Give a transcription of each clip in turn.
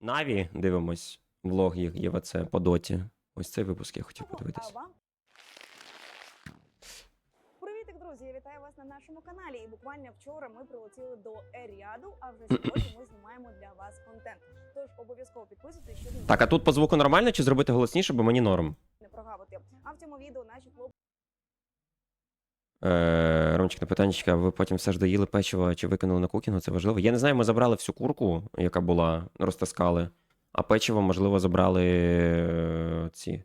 Наві дивимось влог їх ЄВЦ по доті. Ось цей випуск я хотів подивитися. Привітик, друзі! Я вітаю вас на нашому каналі. І буквально вчора ми прилетіли до Еріаду, а вже сьогодні ми знімаємо для вас контент. Тож обов'язково підписуйтесь, щоб Так, а тут по звуку нормально чи зробити голосніше, бо мені норм. не прогавити. А в цьому відео наші хлопці Е, Ромчик на питаннячка, ви потім все ж доїли печиво чи викинули на кукінгу, це важливо. Я не знаю, ми забрали всю курку, яка була, розтаскали, а печиво, можливо, забрали е, ці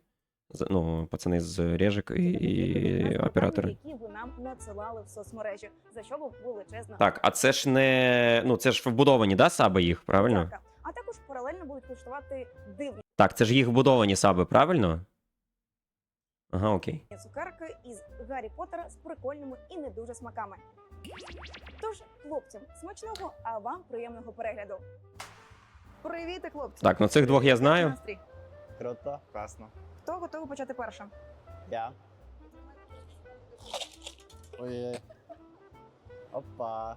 ну, пацани з Режик і, і оператори. які ви нам надсилали в соцмережі, за що був величезна Так, а це ж не. Ну, це ж вбудовані, да, саби їх, правильно? дяка. А також паралельно будуть коштувати дивні Так, це ж їх вбудовані саби, правильно? Ага, окей. цукерки із Гаррі Поттера з прикольними і не дуже смаками. Тож, хлопцям, смачного, а вам приємного перегляду. Привіт, хлопці! Так, ну цих двох я знаю. настрій? Круто, класно. Хто готовий почати першим? Я. Ой. Опа.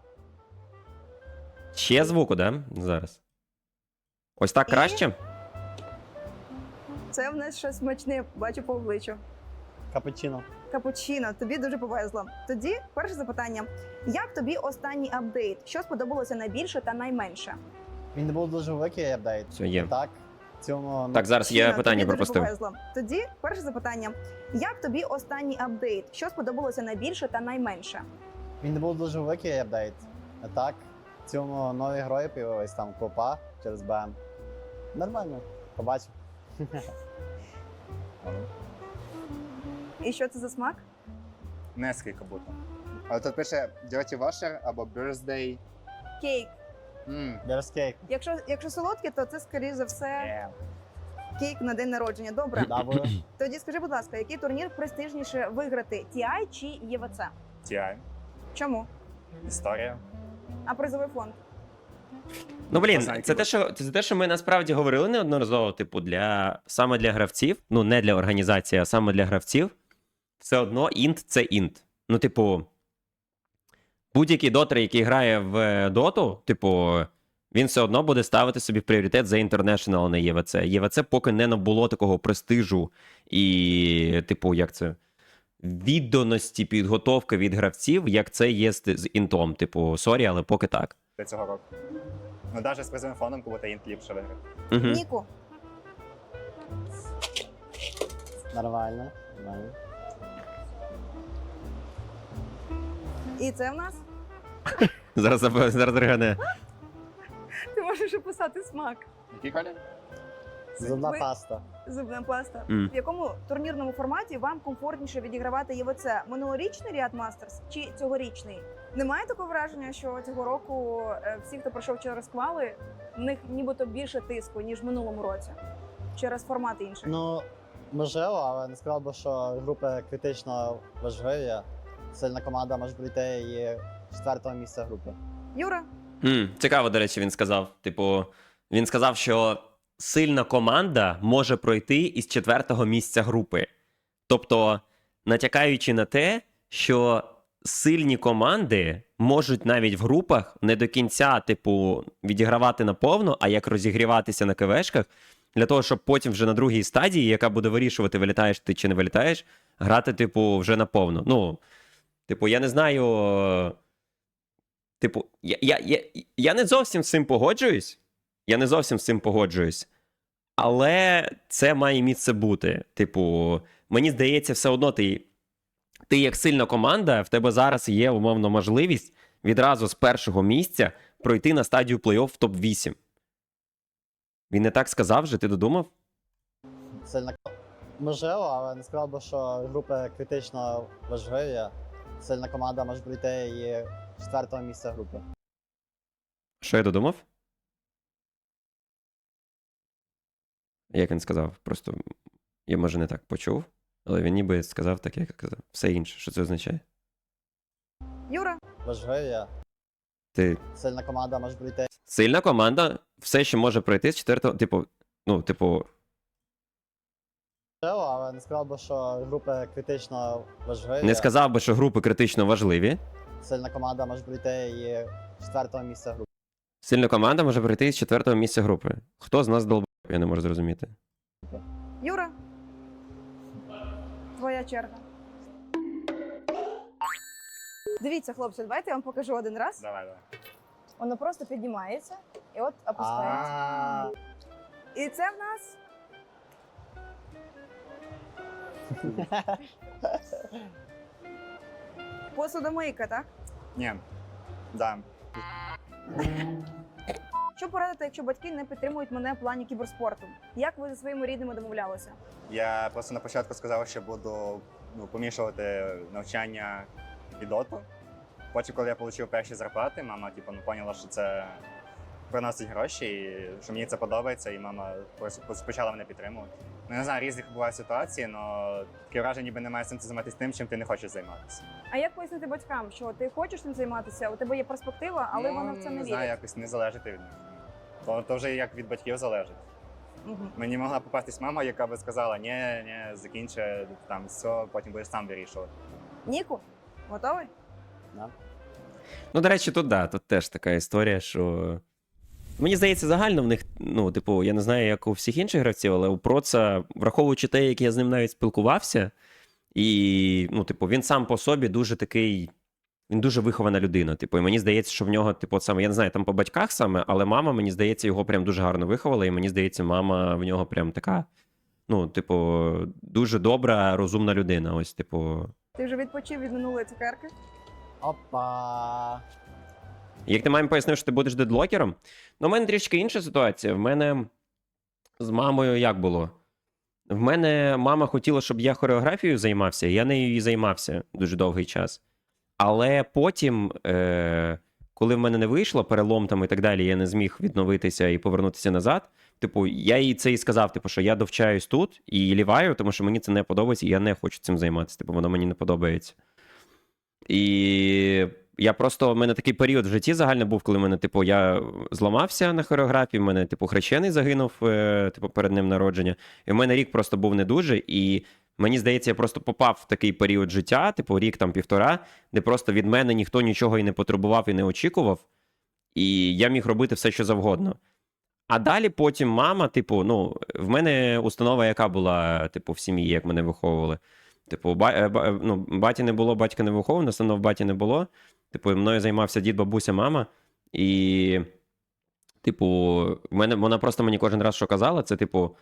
Ще звуку, да? Зараз. Ось так І- краще? Це в нас щось смачне, бачу по обличчю. Капучино. Капучино, тобі дуже повезло. Тоді перше запитання: як тобі останній апдейт? Що сподобалося найбільше та найменше? Він не був дуже великий апдейт. Все є. Так. В цьому ну, Так, зараз я Капучино, питання тобі пропустив. Дуже повезло. Тоді перше запитання: як тобі останній апдейт? Що сподобалося найбільше та найменше? він не був дуже великий апдейт. Так. В цьому нові герої появились там копа через БМ. Нормально. Побачив. І що це за смак? Нескільки будто. Але тут пише Dirty Washer або Birthday. Кейк. Мм. Берскейк. Якщо, якщо солодке, то це скоріш за все кейк на день народження. Добре. Тоді скажи, будь ласка, який турнір престижніше виграти TI чи ЄВЦ? TI. Чому? Історія. А призовий фонд? Ну блін, це те, що це те, що ми насправді говорили неодноразово, типу, для саме для гравців, ну не для організації, а саме для гравців. Все одно інт це інт. Ну, типу, будь-який дотер, який грає в доту, типу, він все одно буде ставити собі пріоритет за International, а не ЄВЦ. ЄВЦ поки не набуло такого престижу і, типу, як це. Відданості підготовки від гравців, як це є з, інтом. Типу, сорі, але поки так. Для цього року. Ну, навіть з призовим фондом, кого інт ліпше виграти. Угу. Ніку. Нормально. Нормально. І це в нас? Зараз зараз ригане. Ти можеш описати смак. Який колір? Зубна Ви- паста. Зубна паста. М. В якому турнірному форматі вам комфортніше відігравати ЄВЦ? Минулорічний Ріад Мастерс чи цьогорічний? Немає такого враження, що цього року е, всі, хто пройшов через квали, в них нібито більше тиску, ніж в минулому році. Через формат інший. Ну, можливо, але не сказав би, що групи критично важливі. Сильна команда може прийти і з четвертого місця групи. Юра, М, цікаво, до речі, він сказав. Типу, він сказав, що сильна команда може пройти із четвертого місця групи. Тобто, натякаючи на те, що сильні команди можуть навіть в групах не до кінця, типу, відігравати наповно, а як розігріватися на КВшках, для того, щоб потім вже на другій стадії, яка буде вирішувати, вилітаєш ти чи не вилітаєш, грати, типу, вже наповно. Ну, типу, я не знаю. Типу, я, я, я, я не зовсім з цим погоджуюсь. Я не зовсім з цим погоджуюсь. Але це має місце бути. Типу, мені здається, все одно ти, ти як сильна команда, в тебе зараз є умовно можливість відразу з першого місця пройти на стадію плей-офф в топ-8. Він не так сказав же, ти додумав? Сильна можливо, але не сказав би, що групи критично важливі. Сильна команда може прийти і з четвертого місця групи. Що я додумав? Як він сказав? Просто я може не так почув, але він ніби сказав так, як сказав. Все інше. Що це означає? Юра, Важливі. Ти Сильна команда може прийти. сильна команда, все ще може пройти з четвертого. Типу, ну, типу, але не сказав би, що групи критично важливі. не сказав би, що групи критично важливі. Сильна команда може прийти і з четвертого місця групи. Сильна команда може прийти з четвертого місця групи. Хто з нас долб... Я не можу зрозуміти. Юра, твоя черга. Дивіться, хлопці, давайте я вам покажу один раз. Давай, давай. Воно просто піднімається і от опускається. І це в нас посудомийка, так? Ні. Да. Що порадити, якщо батьки не підтримують мене в плані кіберспорту? Як ви зі своїми рідними домовлялися? Я просто на початку сказав, що буду ну, помішувати навчання і доту. Потім, коли я отримав перші зарплати, мама типу, ну, поняла, що це приносить гроші, і що мені це подобається, і мама почала мене підтримувати. Ну, не знаю, різних бувають ситуації, але таке враження, ніби немає сенсу займатися тим, чим ти не хочеш займатися. А як пояснити батькам, що ти хочеш цим займатися, у тебе є перспектива, але ну, вони в це не не вірять? знаю, якось не залежить від них. То, то вже як від батьків залежить. Мгм. Мені могла попастись мама, яка би сказала, ні, ні, закінчи там все, потім будеш сам вирішувати. Ніку, готовий? да. Ну, до речі, тут да, тут теж така історія, що. Мені здається, загально в них, ну, типу, я не знаю, як у всіх інших гравців, але у Проца, враховуючи те, як я з ним навіть спілкувався, і, ну, типу, він сам по собі дуже такий. Він дуже вихована людина. Типу, і мені здається, що в нього, типу, саме, я не знаю, там по батьках саме, але мама, мені здається, його прям дуже гарно виховала, і мені здається, мама в нього прям така, ну, типу, дуже добра, розумна людина. Ось, типу. Ти вже відпочив від минулої цукерки? Опа. Як ти мамі пояснив, що ти будеш дедлокером? Ну, в мене трішки інша ситуація. В мене з мамою як було? В мене мама хотіла, щоб я хореографією займався, я нею і займався дуже довгий час. Але потім, е- коли в мене не вийшло, перелом там і так далі, я не зміг відновитися і повернутися назад. Типу, я їй це і сказав, типу, що я довчаюсь тут і ліваю, тому що мені це не подобається, і я не хочу цим займатися. Типу, воно мені не подобається. І я просто в мене такий період в житті загально був, коли мене, типу, я зламався на хореографії, в мене, типу, хрещений загинув, е, типу, перед ним народження. І в мене рік просто був не дуже. І мені здається, я просто попав в такий період життя, типу, рік там півтора, де просто від мене ніхто нічого і не потребував, і не очікував. І я міг робити все, що завгодно. А далі потім мама, типу, ну, в мене установа, яка була, типу, в сім'ї, як мене виховували. Типу, ба, е, ба- е, ну, баті не було, батька не виховував, установ баті не було. Типу, мною займався дід, бабуся, мама. І, типу, в мене, вона просто мені кожен раз що казала, це, типу,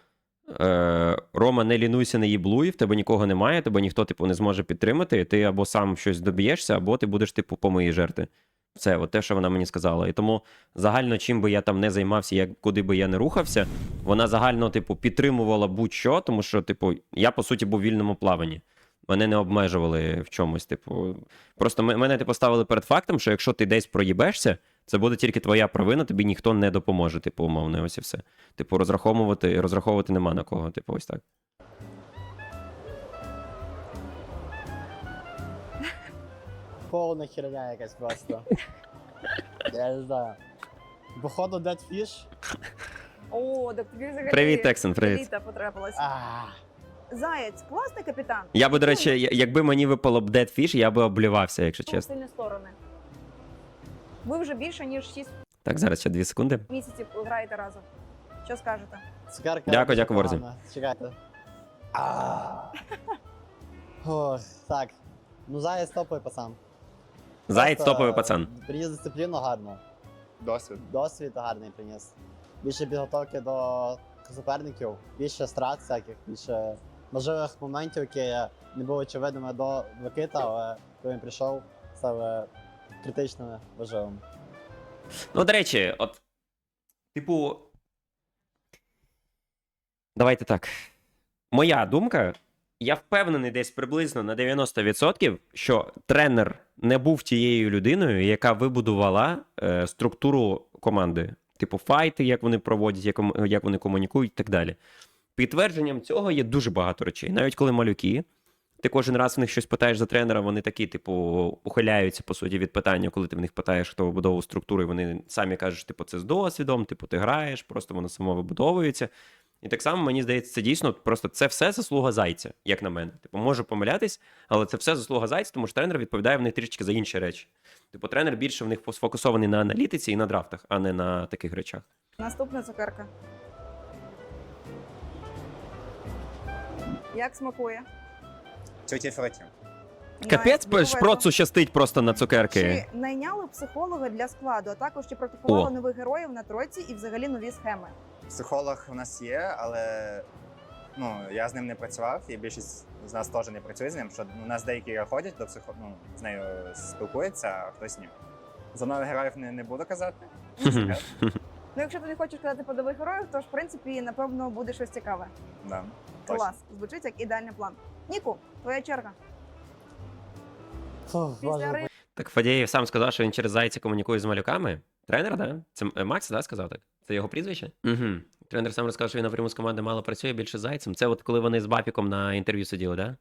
е, Рома, не лінуйся, не їблуй, в тебе нікого немає, тебе ніхто, типу, не зможе підтримати. Ти або сам щось доб'єшся, або ти будеш, типу, по моїй жерти. Це от те, що вона мені сказала. І тому загально, чим би я там не займався, як куди би я не рухався, вона загально, типу, підтримувала будь-що, тому що, типу, я по суті був в вільному плаванні. Мене не обмежували в чомусь. Типу, просто мене типу, ставили перед фактом, що якщо ти десь проїбешся, це буде тільки твоя провина, тобі ніхто не допоможе, типу, умовно, ось і все. Типу, розраховувати, розраховувати нема на кого, типу, ось так. Повна херня якась просто. Я не знаю. Походу, Dead Fish. О, так тобі взагалі Привіт, Тексон, привіт. еліта потрапилася. Заєць, класний капітан. Я би, до речі, я- якби мені випало б Dead Fish, я би облівався, якщо чесно. сильні сторони. Ви вже більше ніж 6 Так, зараз ще дві секунди. місяців граєте разом. Що скажете? цукерка. Дякую, дякую, Ворзі. Чекайте. А. Ох, Так. Ну, заєць топовий пацан. Заєць Просто топовий пацан. Приніс дисципліну гарно. Досвід. Досвід гарний приніс. Більше підготовки до суперників, більше страт всяких, більше можливих моментів, які не були очевидними до Микита, але коли він прийшов, стали критичними важливими. Ну, до речі, от, типу. Давайте так. Моя думка. Я впевнений десь приблизно на 90%, що тренер не був тією людиною, яка вибудувала е, структуру команди. Типу, файти, як вони проводять, як, як вони комунікують і так далі. Підтвердженням цього є дуже багато речей. Навіть коли малюки, ти кожен раз в них щось питаєш за тренера, вони такі, типу, ухиляються по суті від питання, коли ти в них питаєш, хто вибудовував структуру, і вони самі кажуть, типу, це з досвідом, типу, ти граєш, просто воно само вибудовується. І так само мені здається, це дійсно просто це все заслуга зайця, як на мене. Типу, можу помилятись, але це все заслуга зайця, тому що тренер відповідає в них трішки за інші речі. Типу, тренер більше в них сфокусований на аналітиці і на драфтах, а не на таких речах. Наступна цукерка. Як смакує? Тьоті фруті. Капець Найс, шпроцу щастить просто на цукерки. Чи найняли психолога для складу, а також чи практикували О. нових героїв на тройці і взагалі нові схеми? Психолог в нас є, але ну, я з ним не працював, і більшість з нас теж не працює з ним. Що у нас деякі ходять до психо... ну, з нею спілкуються, а хтось ні. За нових героїв не, не буду казати. Ну, якщо ти не хочеш казати про нових героїв, то ж в принципі напевно буде щось цікаве. Да. Клас, звучить як ідеальний план. Ніку, твоя черга. Після ри... Так Фадєєв сам сказав, що він через зайця комунікує з малюками. Тренер, да? Це е, Макс, да, сказав так? Це його прізвище? Угу. Тренер сам розказав, що він напряму з команди мало працює більше з зайцем. Це от коли вони з Бафіком на інтерв'ю сиділи, да?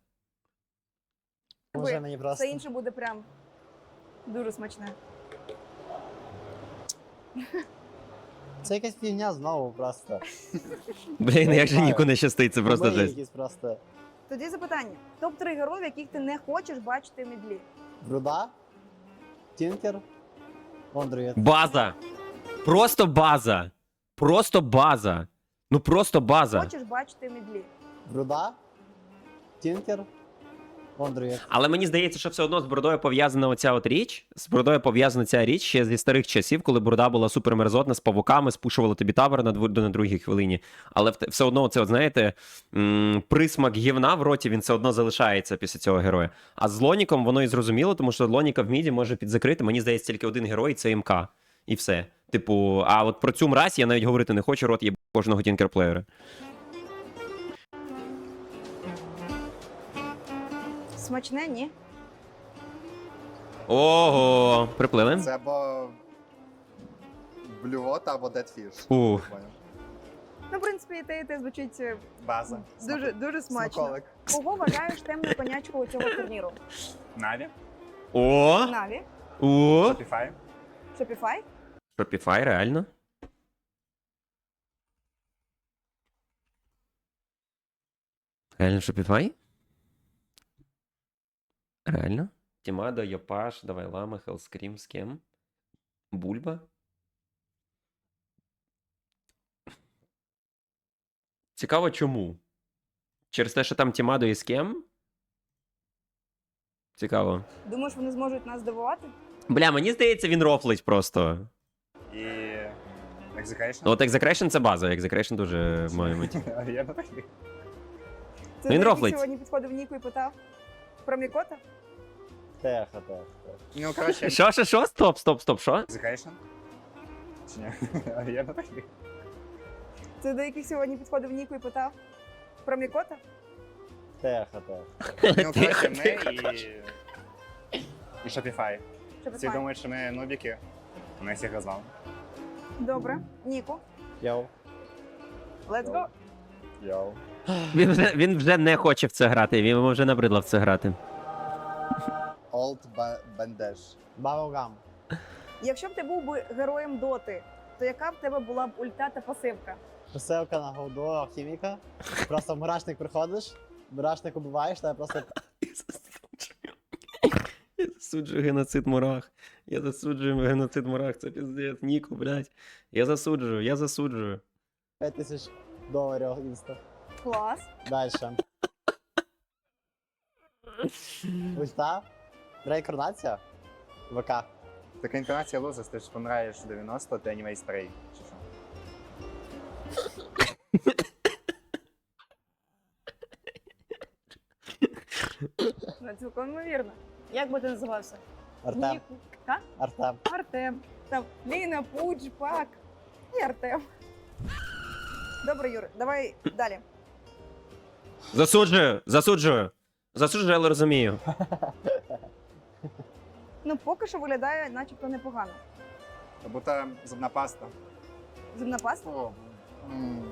може мені просто. все інше буде прям дуже смачне. Це якась фігня знову просто. Блін, як же знаю. Ніку не щастить, це просто Мої жесть. якісь просто. Тоді запитання: топ 3 героїв, яких ти не хочеш бачити в мідлі. Бруда, Тінкер, Ондрюєт. База! Просто база! Просто база! Ну просто база. Хочеш бачити в мідлі. Бруда, Тінкер, Ондрюєт. Але мені здається, що все одно з бородою пов'язана оця от річ. З бородою пов'язана ця річ ще зі старих часів, коли борода була супермерзотна з павуками, спушувала тобі тавер на, дв... на другій хвилині. Але все одно, це, знаєте, присмак гівна в роті він все одно залишається після цього героя. А з Лоніком воно і зрозуміло, тому що Лоніка в міді може підзакрити. Мені здається, тільки один герой це МК. І все. Типу, а от про цю мразь я навіть говорити не хочу, рот є кожного тінкерплеєра. Смачне, ні? Ого, приплили. Це або блювота, або дедфіш. Ух. Ну, в принципі, і те, і те звучить е, База. дуже, дуже смачно. Смаколик. Кого вважаєш темною конячкою цього турніру? Наві, О! Наві, О! Shopify. Shopify? Shopify, реально? Реально Shopify? Реально? Тімада, Йопаш, Давай Лама, Хелскрім, з ким? Бульба? Цікаво, чому? Через те, що там Тімадо і з ким? Цікаво. Думаєш, вони зможуть нас здивувати? Бля, мені здається, він рофлить просто. І Execution. Ну, от Execration це база, Execration дуже має мить. Я не такий. Це Він рофлить. сьогодні підходив Ніку і питав про Мікота? Тихо. тихо. Ну, коротше, Що, що, що? Стоп, стоп, стоп, що? Execution. Чи ні? Я не такий. Це до яких сьогодні підходив Ніку і питав про Мікота? Тихо, тихо. Ну, коротше, ми і... І Shopify. Всі Shopify. думають, що ми нубіки. Ми всіх розлам. Добре. Ніку, Йоу. let's go. Йоу. Він вже, він вже не хоче в це грати, він йому вже набридло в це грати. Old Bandage. Bubblegum. Якщо б ти був би героєм доти, то яка б в тебе була б ульта та пасивка? Посилка на голду алхіміка. Просто в мурашник приходиш, мурашник убиваєш, тебе просто Я засуджую. Я засуджую геноцид мурах. Я засуджую геноцид мурах, це піздець. Ніку, блядь. Я засуджую, я засуджую. 5 тисяч доларів інста. Клас. Дальше. Ульта. Реінкарнація. ВК. Така інкарнація лузес, ти ж помираєш в 90, ти анімей стрей. Чи що? Ну, цілком ймовірно. Як би ти називався? Артем. А? Артем. Артем. Там Ліна, Пудж, Пак і Артем. Добре, Юр, давай далі. Засуджую, засуджую. Засуджую, але розумію. Ну, поки що виглядає начебто непогано. Та будто зубна паста. Зубна паста? О, м.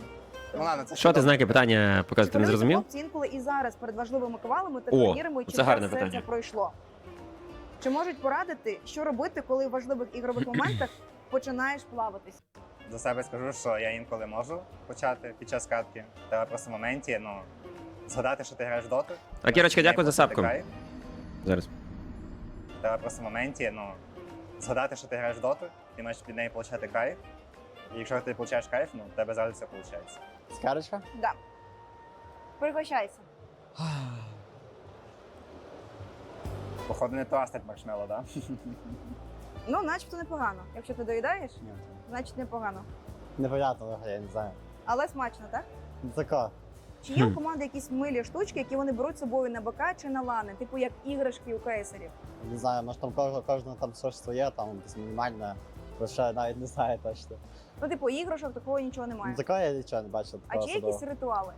Ну ладно, це Що ти знаки питання показати не Чи зрозумів? хлопці інколи і зараз перед важливими квалами та О, турнірами, чи це гарне все питання. це пройшло? Чи можуть порадити, що робити, коли в важливих ігрових моментах починаєш плаватись? за себе скажу, що я інколи можу почати під час катки. Треба просто в моменті, ну, згадати, що ти граєш в доту. А Кірочка, дякую за сапку. Зараз. Треба просто в моменті, ну, згадати, що ти граєш в доту, і маєш від неї отримати кайф. І якщо ти отримуєш кайф, ну, в тебе завжди все виходить. Скарочка? Да. Пригощайся. Походу, не то астет маршмело, да? Ну, начебто непогано. Якщо ти доїдаєш, значить непогано. Непонятно, взагалі, я не знаю. Але смачно, так? Ну, Тако. Чи є у Хм. команди якісь милі штучки, які вони беруть з собою на БК чи на лани, типу як іграшки у кейсерів? Не знаю, може там кожного, кожного там щось своє, там якесь мінімальне. Бо ще навіть не знаю точно. Ну, типу, іграшок такого нічого Ну, немає. такого я нічого не бачив. А чи є якісь ритуали?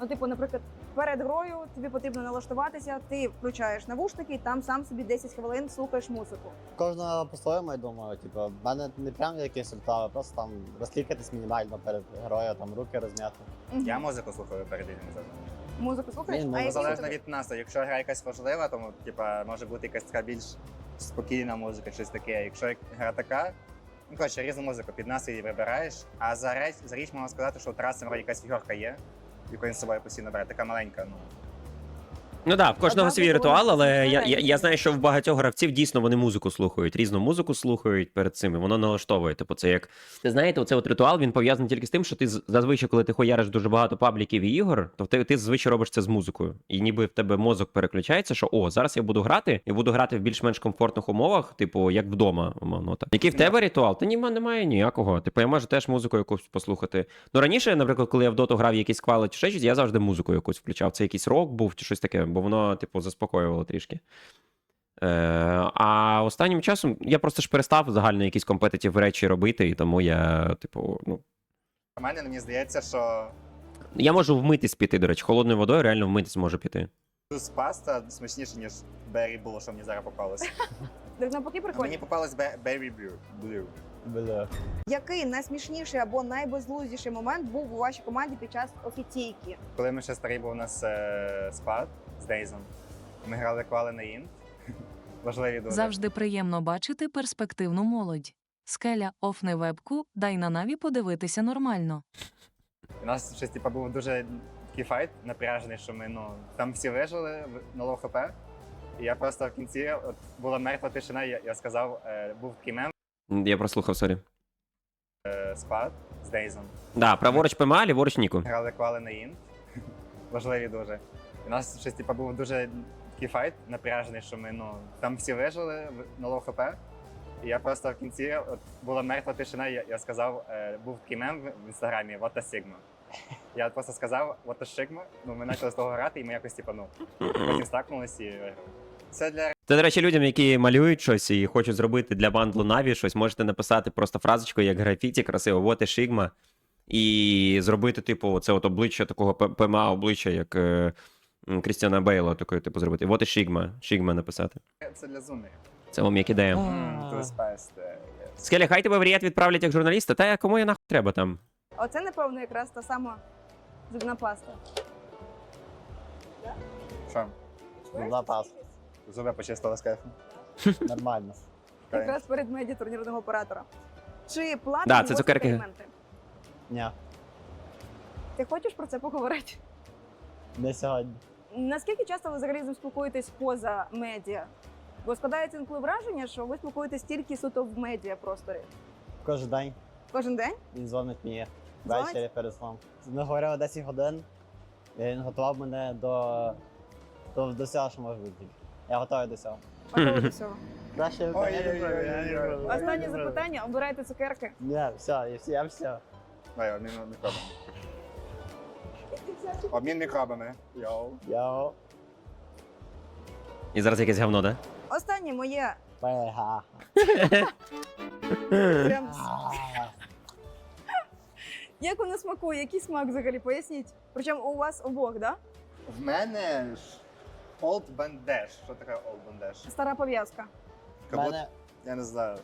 Ну, типу, наприклад, перед грою тобі потрібно налаштуватися, ти включаєш навушники, і там сам собі 10 хвилин слухаєш музику. Кожного по-своєму, я думаю. Типу, в мене не прям якісь ритуали, просто там розклікатись мінімально перед грою, там руки розм'яти. Я музику слухаю перед іграми завжди. Музику слухаєш? Ні, ну, а які Залежно від настрою. Якщо гра якась важлива, то типа, може бути якась така більш спокійна музика, щось таке. Якщо гра така, ну коротше, різну музику під нас її вибираєш. А за річ, за річ можна сказати, що у Тараса вроді якась фігурка є, яку він з собою постійно бере, така маленька. Ну. Ну так, в кожного свій ритуал, але я, я, я знаю, що в багатьох гравців дійсно вони музику слухають, різну музику слухають перед цим, і воно налаштовує. Типу, це як. Ти знаєте, оце от ритуал він пов'язаний тільки з тим, що ти зазвичай, коли ти хуяриш дуже багато пабліків і ігор, то ти, ти зазвичай робиш це з музикою. І ніби в тебе мозок переключається, що о, зараз я буду грати, і буду грати в більш-менш комфортних умовах, типу, як вдома, умовно так. Який в тебе ритуал? Та німа немає ніякого. Типу, я можу теж музику якусь послухати. Ну раніше, наприклад, коли я в доту грав якісь квали чи ще щось, я завжди музику якусь включав. Це якийсь рок був чи щось таке, бо воно, типу, заспокоювало трішки. Е, а останнім часом я просто ж перестав загально якісь компетитів речі робити, і тому я, типу, ну. Мене мені здається, що Я можу вмитись піти, до речі, холодною водою реально вмитись можу піти. туз паста смачніше, ніж Berry було, що мені зараз попалося. Так навпаки Мені прикольно. попалось Be- Berry Blue. Blue. Бля. Який найсмішніший або найбезглуздіший момент був у вашій команді під час офіційки? Коли ми ще старий був у нас е, спад з Дейзом, ми грали квали на інт. Важливі дуже. Завжди приємно бачити перспективну молодь. Скеля офне вебку, дай на наві подивитися нормально. У нас щось типу, був дуже такий файт напряжений, що ми ну там всі вижили на лоу хп. І я просто в кінці от була мертва тишина. Я, я сказав, е, був такий мем Я прослухав, сорі. е, спад з Дейзом. Да, праворуч ПМА, ліворуч Ніку. Грали квали на інт. Важливі дуже. У нас щось типу, був дуже такий файт напряжений, що ми ну там всі вижили на хп. І я просто в кінці от була мертва тишина. Я, я сказав, е, був такий мем в інстаграмі What a Sigma. Я просто сказав What a Sigma, ну ми почали з того грати, і ми якось типу, ну, потім стакнулися і. Це для Це, до речі, людям, які малюють щось і хочуть зробити для бандлу Наві щось, можете написати просто фразочку, як графіті, красиво, вот і Шигма. І зробити, типу, це от обличчя такого ПМА обличчя, як е, Крістіана Бейла, такої, типу, зробити. Вот і Шигма. Шигма написати. це для зумерів. Це вам як ідея. Скеля, хай тебе в Ріад відправлять як журналіста, та кому я нахуй треба там? Оце, напевно, якраз та сама зубна паста. Що? Зубна паста. Зуби почистили з кайфом. Нормально. Якраз перед меді турнірного оператора. Чи платні Да, це цукерки. експерименти? Ні, Ти хочеш про це поговорити? не сьогодні. Наскільки часто ви взагалі з ним спілкуєтесь поза медіа? Бо складається інколи враження, що ви спілкуєтесь тільки суто в медіа просторі. Кожен день Кожен день? він дзвонить мені Дзвонить? ввечері перед сном. Ми говорили 10 годин, і він готував мене до, до, до всього, що може бути. Я готовий до всього. Готові до цього. Краще не не Останнє запитання: обирайте цукерки. Ні, все, я все, я все. Давай, обмін мікробами. Обмін мікробами. Йоу. Йоу. І зараз якесь говно, да? Останнє моє Бега. прям як воно смакує, який смак взагалі? Поясніть. Причому у вас обох, да? В мене ж Old Bangladesh. Що таке Old Bangladesh? Стара пов'язка. Как будто- мене Я не знаю.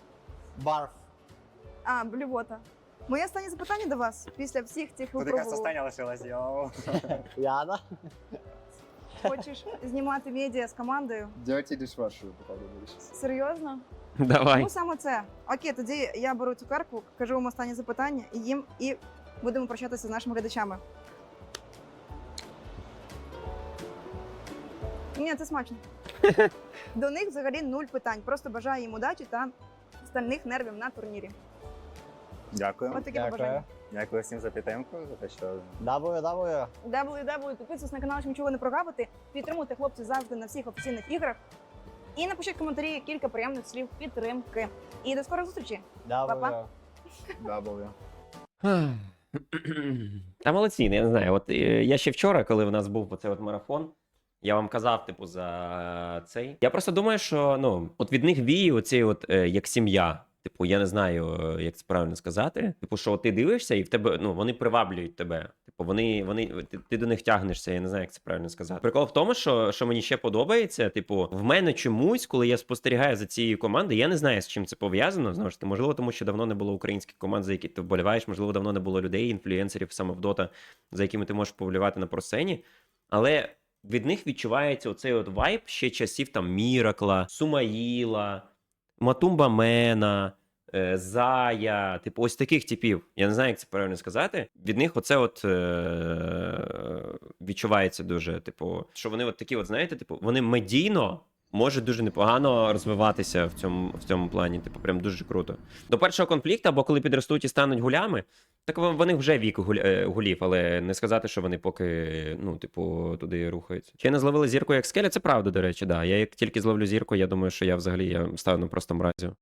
барф. А, блювота. Моє останнє запитання до вас після всіх цих Тут якась випробувань. остання лишилась, йоу. Яна. Хочеш знімати медіа з командою? Dirty dishwasher, походу, будеш. Серйозно? Давай. Тому саме це. Окей, тоді я беру цукерку, кажу вам останнє запитання і їм, і будемо прощатися з нашими глядачами. Ні, це смачно. До них взагалі нуль питань. Просто бажаю їм удачі та стальних нервів на турнірі. Дякую. От таке побажання. Дякую всім за підтримку, за те, що WW. www, підписуйтесь на канал, щоб нічого не прогавити. Підтримуйте хлопців завжди на всіх офіційних іграх. І напишіть в коментарі кілька приємних слів підтримки. І до скорих зустрічей! W. W. Та молодці, я не знаю. От е, я ще вчора, коли в нас був оцей от марафон, я вам казав, типу, за цей. Я просто думаю, що ну, от від них віє оцей от е, як сім'я. Типу, я не знаю, е, як це правильно сказати. Типу, що ти дивишся, і в тебе ну вони приваблюють тебе. Типу, вони, вони ти, ти до них тягнешся. Я не знаю, як це правильно сказати. Прикол в тому, що, що мені ще подобається. Типу, в мене чомусь, коли я спостерігаю за цією командою, я не знаю, з чим це пов'язано. Знову ж таки, можливо, тому що давно не було українських команд, за які ти вболіваєш, можливо, давно не було людей, інфлюенсерів саме в Дота, за якими ти можеш повлівати на просцені. Але від них відчувається оцей от вайб ще часів там Міракла, Сумаїла, Матумба Мена, е, Зая, типу, ось таких типів. Я не знаю, як це правильно сказати. Від них оце от е- відчувається дуже, типу, що вони от такі, от, знаєте, типу, вони медійно. Можуть дуже непогано розвиватися в цьому в цьому плані, типу, прям дуже круто. До першого конфлікту, або коли підростуть і стануть гулями, так вон- вони вже вік е, гулів, але не сказати, що вони поки ну, типу, туди рухаються. Чи не зловили зірку як скеля, це правда, до речі, да. Я як тільки зловлю зірку, я думаю, що я взагалі я стану просто мразю.